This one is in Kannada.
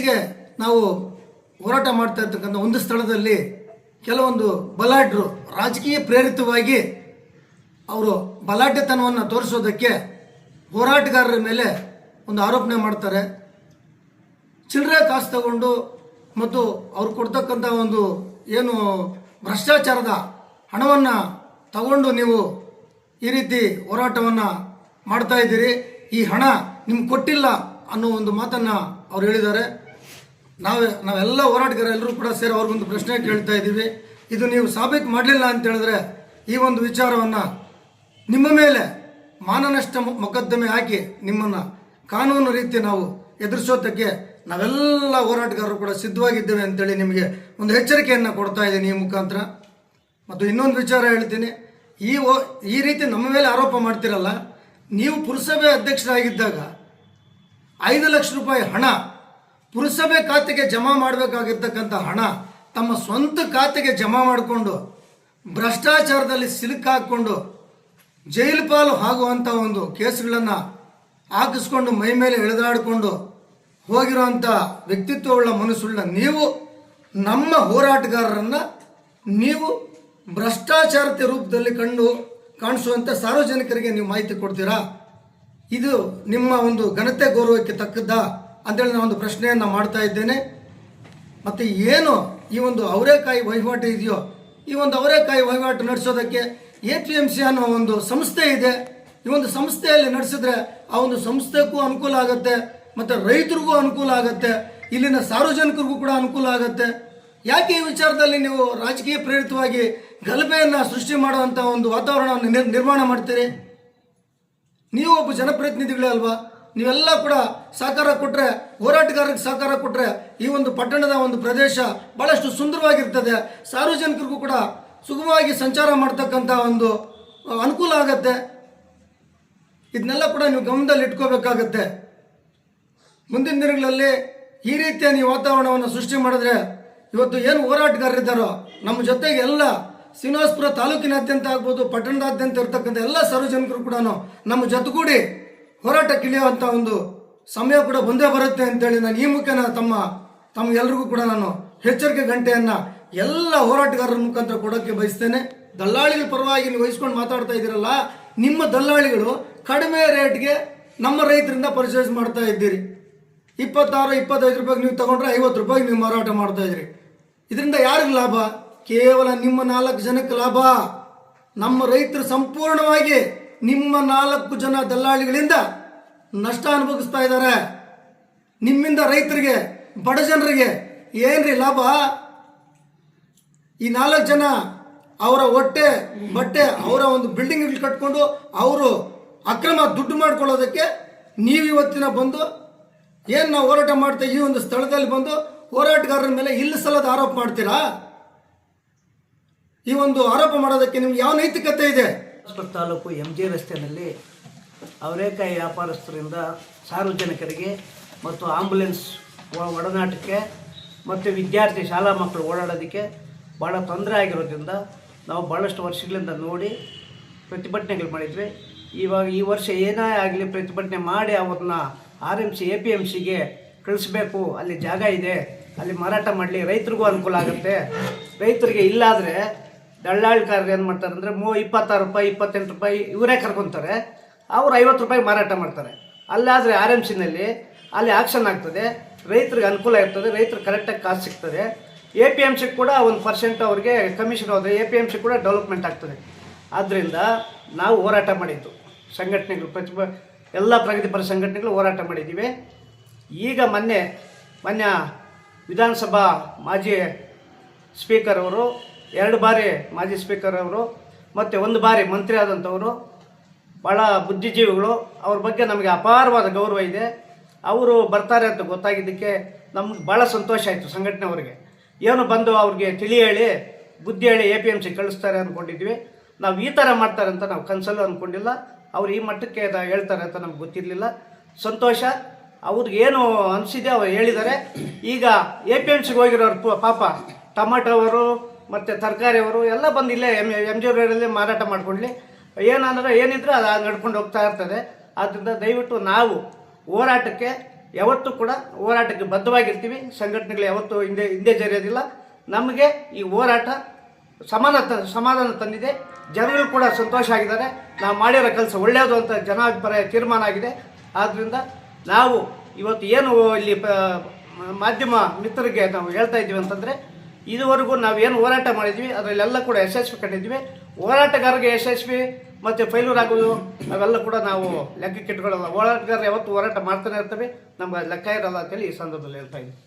ಇತ್ತೀಚೆಗೆ ನಾವು ಹೋರಾಟ ಮಾಡ್ತಾ ಇರ್ತಕ್ಕಂಥ ಒಂದು ಸ್ಥಳದಲ್ಲಿ ಕೆಲವೊಂದು ಬಲಾಢ್ಯರು ರಾಜಕೀಯ ಪ್ರೇರಿತವಾಗಿ ಅವರು ಬಲಾಢ್ಯತನವನ್ನು ತೋರಿಸೋದಕ್ಕೆ ಹೋರಾಟಗಾರರ ಮೇಲೆ ಒಂದು ಆರೋಪಣೆ ಮಾಡ್ತಾರೆ. ಚಿಲ್ಲರೆ ಕಾಸು ತಗೊಂಡು ಮತ್ತು ಅವ್ರು ಕೊಡ್ತಕ್ಕಂಥ ಒಂದು ಏನು ಭ್ರಷ್ಟಾಚಾರದ ಹಣವನ್ನು ತಗೊಂಡು ನೀವು ಈ ರೀತಿ ಹೋರಾಟವನ್ನು ಮಾಡ್ತಾ ಇದ್ದೀರಿ, ಈ ಹಣ ನಿಮ್ಗೆ ಕೊಟ್ಟಿಲ್ಲ ಅನ್ನೋ ಒಂದು ಮಾತನ್ನು ಅವ್ರು ಹೇಳಿದ್ದಾರೆ. ನಾವು, ನಾವೆಲ್ಲ ಹೋರಾಟಗಾರ ಎಲ್ಲರೂ ಕೂಡ ಸೇರಿ ಅವ್ರಿಗೊಂದು ಪ್ರಶ್ನೆ ಕೇಳ್ತಾ ಇದ್ದೀವಿ. ಇದು ನೀವು ಸಾಬೀತು ಮಾಡಲಿಲ್ಲ ಅಂತ ಹೇಳಿದ್ರೆ ಈ ಒಂದು ವಿಚಾರವನ್ನು ನಿಮ್ಮ ಮೇಲೆ ಮಾನನಷ್ಟ ಮೊಕದ್ದಮೆ ಹಾಕಿ ನಿಮ್ಮನ್ನು ಕಾನೂನು ರೀತಿ ನಾವು ಎದುರಿಸೋದಕ್ಕೆ ನಾವೆಲ್ಲ ಹೋರಾಟಗಾರರು ಕೂಡ ಸಿದ್ಧವಾಗಿದ್ದೇವೆ ಅಂತೇಳಿ ನಿಮಗೆ ಒಂದು ಎಚ್ಚರಿಕೆಯನ್ನು ಕೊಡ್ತಾ ಇದ್ದೀನಿ ಈ ಮುಖಾಂತರ. ಮತ್ತು ಇನ್ನೊಂದು ವಿಚಾರ ಹೇಳ್ತೀನಿ. ಈ ಓ, ಈ ರೀತಿ ನಮ್ಮ ಮೇಲೆ ಆರೋಪ ಮಾಡ್ತಿರಲ್ಲ, ನೀವು ಪುರಸಭೆ ಅಧ್ಯಕ್ಷರಾಗಿದ್ದಾಗ ಐದು ಲಕ್ಷ ರೂಪಾಯಿ ಹಣ ಪುರಸಭೆ ಖಾತೆಗೆ ಜಮಾ ಮಾಡಬೇಕಾಗಿರ್ತಕ್ಕಂಥ ಹಣ ತಮ್ಮ ಸ್ವಂತ ಖಾತೆಗೆ ಜಮಾ ಮಾಡಿಕೊಂಡು ಭ್ರಷ್ಟಾಚಾರದಲ್ಲಿ ಸಿಲುಕಾಕೊಂಡು ಜೈಲು ಪಾಲು ಆಗುವಂಥ ಒಂದು ಕೇಸ್ಗಳನ್ನು ಹಾಕಿಸ್ಕೊಂಡು ಮೈ ಮೇಲೆ ಎಳೆದಾಡಿಕೊಂಡು ಹೋಗಿರುವಂಥ ವ್ಯಕ್ತಿತ್ವವುಳ್ಳ ಮನಸ್ಸುಳ್ಳ ನೀವು, ನಮ್ಮ ಹೋರಾಟಗಾರರನ್ನು ನೀವು ಭ್ರಷ್ಟಾಚಾರತೆ ರೂಪದಲ್ಲಿ ಕಂಡು ಕಾಣಿಸುವಂಥ ಸಾರ್ವಜನಿಕರಿಗೆ ನೀವು ಮಾಹಿತಿ ಕೊಡ್ತೀರಾ? ಇದು ನಿಮ್ಮ ಒಂದು ಘನತೆ ಗೌರವಕ್ಕೆ ತಕ್ಕದ್ದ? ಅಂತೇಳಿ ನಾನು ಒಂದು ಪ್ರಶ್ನೆಯನ್ನು ಮಾಡ್ತಾ ಇದ್ದೇನೆ. ಮತ್ತು ಏನು ಈ ಒಂದು ಅವರೇಕಾಯಿ ವಹಿವಾಟು ಇದೆಯೋ, ಈ ಒಂದು ಅವರೇಕಾಯಿ ವಹಿವಾಟು ನಡೆಸೋದಕ್ಕೆ ಎ ಪಿ ಎಂ ಸಿ ಅನ್ನೋ ಒಂದು ಸಂಸ್ಥೆ ಇದೆ. ಈ ಒಂದು ಸಂಸ್ಥೆಯಲ್ಲಿ ನಡೆಸಿದ್ರೆ ಆ ಒಂದು ಸಂಸ್ಥೆಗೂ ಅನುಕೂಲ ಆಗುತ್ತೆ, ಮತ್ತು ರೈತರಿಗೂ ಅನುಕೂಲ ಆಗುತ್ತೆ, ಇಲ್ಲಿನ ಸಾರ್ವಜನಿಕರಿಗೂ ಕೂಡ ಅನುಕೂಲ ಆಗುತ್ತೆ. ಯಾಕೆ ಈ ವಿಚಾರದಲ್ಲಿ ನೀವು ರಾಜಕೀಯ ಪ್ರೇರಿತವಾಗಿ ಗಲಭೆಯನ್ನು ಸೃಷ್ಟಿ ಮಾಡುವಂಥ ಒಂದು ವಾತಾವರಣವನ್ನು ನಿರ್- ನಿರ್ಮಾಣ ಮಾಡ್ತೀರಿ? ನೀವು ಒಬ್ಬ ಜನಪ್ರತಿನಿಧಿಗಳೇ ಅಲ್ವಾ? ನೀವೆಲ್ಲ ಕೂಡ ಸಹಕಾರ ಕೊಟ್ಟರೆ ಹೋರಾಟಗಾರರಿಗೆ ಸಹಕಾರ ಕೊಟ್ಟರೆ ಈ ಒಂದು ಪಟ್ಟಣದ ಒಂದು ಪ್ರದೇಶ ಬಹಳಷ್ಟು ಸುಂದರವಾಗಿರ್ತದೆ. ಸಾರ್ವಜನಿಕರಿಗೂ ಕೂಡ ಸುಗಮವಾಗಿ ಸಂಚಾರ ಮಾಡ್ತಕ್ಕಂಥ ಒಂದು ಅನುಕೂಲ ಆಗತ್ತೆ. ಇದನ್ನೆಲ್ಲ ಕೂಡ ನೀವು ಗಮನದಲ್ಲಿ ಇಟ್ಕೋಬೇಕಾಗತ್ತೆ. ಮುಂದಿನ ದಿನಗಳಲ್ಲಿ ಈ ರೀತಿಯ ನೀವು ವಾತಾವರಣವನ್ನು ಸೃಷ್ಟಿ ಮಾಡಿದ್ರೆ ಇವತ್ತು ಏನು ಹೋರಾಟಗಾರರಿದ್ದಾರೋ, ನಮ್ಮ ಜೊತೆಗೆ ಎಲ್ಲ ಶ್ರೀನಿವಾಸಪುರ ತಾಲೂಕಿನಾದ್ಯಂತ ಆಗ್ಬೋದು, ಪಟ್ಟಣದಾದ್ಯಂತ ಇರ್ತಕ್ಕಂಥ ಎಲ್ಲ ಸಾರ್ವಜನಿಕರು ಕೂಡ ನಮ್ಮ ಜೊತೆಗೂಡಿ ಹೋರಾಟಕ್ಕಿಳಿಯುವಂಥ ಒಂದು ಸಮಯ ಕೂಡ ಬಂದೇ ಬರುತ್ತೆ ಅಂತೇಳಿ ನಾನು ಈ ಮುಖೇನ ತಮ್ಮ ತಮಗೆಲ್ಲರಿಗೂ ಕೂಡ ನಾನು ಎಚ್ಚರಿಕೆ ಗಂಟೆಯನ್ನು ಎಲ್ಲ ಹೋರಾಟಗಾರರ ಮುಖಾಂತರ ಕೊಡೋಕ್ಕೆ ಬಯಸ್ತೇನೆ. ದಲ್ಲಾಳಿಗಳ ಪರವಾಗಿ ನೀವು ವಹಿಸ್ಕೊಂಡು ಮಾತಾಡ್ತಾ ಇದ್ದೀರಲ್ಲ, ನಿಮ್ಮ ದಲ್ಲಾಳಿಗಳು ಕಡಿಮೆ ರೇಟ್ಗೆ ನಮ್ಮ ರೈತರಿಂದ ಪರ್ಚೇಸ್ ಮಾಡ್ತಾ ಇದ್ದೀರಿ. ಇಪ್ಪತ್ತಾರು, ಇಪ್ಪತ್ತೈದು ರೂಪಾಯಿಗೆ ನೀವು ತಗೊಂಡ್ರೆ ಐವತ್ತು ರೂಪಾಯಿಗೆ ನೀವು ಮಾರಾಟ ಮಾಡ್ತಾ ಇದ್ದೀರಿ. ಇದರಿಂದ ಯಾರಿಗೆ ಲಾಭ? ಕೇವಲ ನಿಮ್ಮ ನಾಲ್ಕು ಜನಕ್ಕೆ ಲಾಭ. ನಮ್ಮ ರೈತರು ಸಂಪೂರ್ಣವಾಗಿ ನಿಮ್ಮ ನಾಲ್ಕು ಜನ ದಲ್ಲಾಳಿಗಳಿಂದ ನಷ್ಟ ಅನುಭವಿಸ್ತಾ ಇದ್ದಾರೆ. ನಿಮ್ಮಿಂದ ರೈತರಿಗೆ, ಬಡ ಜನರಿಗೆ ಏನ್ರಿ ಲಾಭ? ಈ ನಾಲ್ಕು ಜನ ಅವರ ಹೊಟ್ಟೆ, ಬಟ್ಟೆ, ಅವರ ಒಂದು ಬಿಲ್ಡಿಂಗ್ ಕಟ್ಕೊಂಡು ಅವರು ಅಕ್ರಮ ದುಡ್ಡು ಮಾಡ್ಕೊಳ್ಳೋದಕ್ಕೆ ನೀವು ಇವತ್ತಿನ ಬಂದು ಏನು ನಾವು ಹೋರಾಟ ಮಾಡ್ತಾ ಈ ಒಂದು ಸ್ಥಳದಲ್ಲಿ ಬಂದು ಹೋರಾಟಗಾರರ ಮೇಲೆ ಇಲ್ಲಿ ಸಲದ ಆರೋಪ ಮಾಡ್ತೀರಾ? ಈ ಒಂದು ಆರೋಪ ಮಾಡೋದಕ್ಕೆ ನಿಮ್ಗೆ ಯಾವ ನೈತಿಕತೆ ಇದೆ? ತಾಲೂಕು ಎಂ ಜಿ ರಸ್ತೆಯಲ್ಲಿ ಅವರೇಕಾಯಿ ವ್ಯಾಪಾರಸ್ಥರಿಂದ ಸಾರ್ವಜನಿಕರಿಗೆ ಮತ್ತು ಆಂಬುಲೆನ್ಸ್ ಒಡನಾಟಕ್ಕೆ ಮತ್ತು ವಿದ್ಯಾರ್ಥಿ ಶಾಲಾ ಮಕ್ಕಳು ಓಡಾಡೋದಕ್ಕೆ ಭಾಳ ತೊಂದರೆ ಆಗಿರೋದ್ರಿಂದ ನಾವು ಭಾಳಷ್ಟು ವರ್ಷಗಳಿಂದ ನೋಡಿ ಪ್ರತಿಭಟನೆಗಳು ಮಾಡಿದ್ವಿ. ಇವಾಗ ಈ ವರ್ಷ ಏನೇ ಆಗಲಿ ಪ್ರತಿಭಟನೆ ಮಾಡಿ ಅವ್ರನ್ನ R M C, A P M ಸಿಗೆ ಕಳಿಸ್ಬೇಕು. ಅಲ್ಲಿ ಜಾಗ ಇದೆ. ಅಲ್ಲಿ ಮಾರಾಟ ಮಾಡಲಿ ರೈತರಿಗೂ ಅನುಕೂಲ ಆಗುತ್ತೆ. ರೈತರಿಗೆ ಇಲ್ಲಾದರೆ ದಳ್ಳಾಳಿಕಾರರು ಏನು ಮಾಡ್ತಾರೆ ಅಂದರೆ ಮೂ ಇಪ್ಪತ್ತಾರು ರೂಪಾಯಿ, ಇಪ್ಪತ್ತೆಂಟು ರೂಪಾಯಿ ಇವರೇ ಕರ್ಕೊತಾರೆ. ಅವ್ರು ಐವತ್ತು ರೂಪಾಯಿ ಮಾರಾಟ ಮಾಡ್ತಾರೆ. ಅಲ್ಲಾದರೆ ಆರ್ ಎಂ ಸಿನಲ್ಲಿ ಅಲ್ಲಿ ಆಕ್ಷನ್ ಆಗ್ತದೆ. ರೈತರಿಗೆ ಅನುಕೂಲ ಇರ್ತದೆ. ರೈತರು ಕರೆಕ್ಟಾಗಿ ಕಾಸು ಸಿಗ್ತದೆ. ಎ ಪಿ ಎಂ ಸಿ ಕೂಡ ಒಂದು ಪರ್ಸೆಂಟ್ ಅವ್ರಿಗೆ ಕಮಿಷನ್ ಹೋದರೆ ಎ ಪಿ ಎಂ ಸಿ ಕೂಡ ಡೆವಲಪ್ಮೆಂಟ್ ಆಗ್ತದೆ. ಆದ್ದರಿಂದ ನಾವು ಹೋರಾಟ ಮಾಡಿದ್ದು. ಸಂಘಟನೆಗಳು ಪ್ರತಿಭ ಎಲ್ಲ ಪ್ರಗತಿಪರ ಸಂಘಟನೆಗಳು ಹೋರಾಟ ಮಾಡಿದ್ದೀವಿ. ಈಗ ಮೊನ್ನೆ ಮೊನ್ನೆ ವಿಧಾನಸಭಾ ಮಾಜಿ ಸ್ಪೀಕರ್ ಅವರು ಎರಡು ಬಾರಿ ಮಾಜಿ ಸ್ಪೀಕರ್ ಅವರು ಮತ್ತು ಒಂದು ಬಾರಿ ಮಂತ್ರಿ ಆದಂಥವರು ಭಾಳ ಬುದ್ಧಿಜೀವಿಗಳು. ಅವ್ರ ಬಗ್ಗೆ ನಮಗೆ ಅಪಾರವಾದ ಗೌರವ ಇದೆ. ಅವರು ಬರ್ತಾರೆ ಅಂತ ಗೊತ್ತಾಗಿದ್ದಕ್ಕೆ ನಮ್ಗೆ ಭಾಳ ಸಂತೋಷ ಆಯಿತು ಸಂಘಟನೆಯವರಿಗೆ. ಏನು ಬಂದು ಅವ್ರಿಗೆ ತಿಳಿ ಹೇಳಿ, ಬುದ್ಧಿ ಹೇಳಿ ಎ ಪಿ ಎಂ ಸಿ ಕಳಿಸ್ತಾರೆ ಅಂದ್ಕೊಂಡಿದ್ವಿ ನಾವು ಈ ಥರ ಮಾಡ್ತಾರೆ ಅಂತ ನಾವು ಕನಸಲ್ಲೂ ಅಂದ್ಕೊಂಡಿಲ್ಲ ಅವ್ರು ಈ ಮಟ್ಟಕ್ಕೆ ಹೇಳ್ತಾರೆ ಅಂತ ನಮ್ಗೆ ಗೊತ್ತಿರಲಿಲ್ಲ. ಸಂತೋಷ. ಅವ್ರಿಗೆ ಏನು ಅನಿಸಿದೆ ಅವ್ರು ಹೇಳಿದ್ದಾರೆ. ಈಗ ಎ ಪಿ ಎಂ ಸಿಗೆ ಹೋಗಿರೋರು ಪಾಪ ಟೊಮಾಟೊ ಅವರು ಮತ್ತು ತರಕಾರಿಯವರು ಎಲ್ಲ ಬಂದು ಇಲ್ಲೇ ಎಂ ಎಂ ಜಿ ರೋಡಲ್ಲಿ ಮಾರಾಟ ಮಾಡ್ಕೊಳ್ಳಿ ಏನಂದ್ರೆ ಏನಿದ್ರೂ ಅದು ನಡ್ಕೊಂಡು ಹೋಗ್ತಾ ಇರ್ತದೆ. ಆದ್ದರಿಂದ ದಯವಿಟ್ಟು ನಾವು ಹೋರಾಟಕ್ಕೆ ಯಾವತ್ತೂ ಕೂಡ ಹೋರಾಟಕ್ಕೆ ಬದ್ಧವಾಗಿರ್ತೀವಿ. ಸಂಘಟನೆಗಳು ಯಾವತ್ತೂ ಹಿಂದೆ ಹಿಂದೆ ಜರಿಯೋದಿಲ್ಲ. ನಮಗೆ ಈ ಹೋರಾಟ ಸಮಾನ ತ- ಸಮಾಧಾನ ತಂದಿದೆ. ಜನರು ಕೂಡ ಸಂತೋಷ ಆಗಿದ್ದಾರೆ. ನಾವು ಮಾಡಿರೋ ಕೆಲಸ ಒಳ್ಳೆಯದು ಅಂತ ಜನಾಭಿಪ್ರಾಯ ತೀರ್ಮಾನ ಆಗಿದೆ. ಆದ್ದರಿಂದ ನಾವು ಇವತ್ತು ಏನು ಇಲ್ಲಿ ಮಾಧ್ಯಮ ಮಿತ್ರರಿಗೆ ನಾವು ಹೇಳ್ತಾ ಇದ್ದೀವಿ ಅಂತಂದರೆ ಇದುವರೆಗೂ ನಾವೇನು ಹೋರಾಟ ಮಾಡಿದ್ವಿ, ಅದರಲ್ಲೆಲ್ಲ ಕೂಡ ಯಶಸ್ವಿ ಕಂಡಿದ್ವಿ. ಹೋರಾಟಗಾರರಿಗೆ ಯಶಸ್ವಿ, ಮತ್ತು ಫೈಲೂರ್ ಆಗೋದು, ಅವೆಲ್ಲ ಕೂಡ ನಾವು ಲೆಕ್ಕಕ್ಕೆ ಇಟ್ಕೊಳ್ಳಲ್ಲ ಹೋರಾಟಗಾರರು ಯಾವತ್ತು ಹೋರಾಟ ಮಾಡ್ತಾನೆ ಇರ್ತವೆ. ನಮ್ಗೆ ಲೆಕ್ಕ ಇರಲ್ಲ ಅಂತೇಳಿ ಈ ಸಂದರ್ಭದಲ್ಲಿ ಹೇಳ್ತಾ ಇದ್ದೀವಿ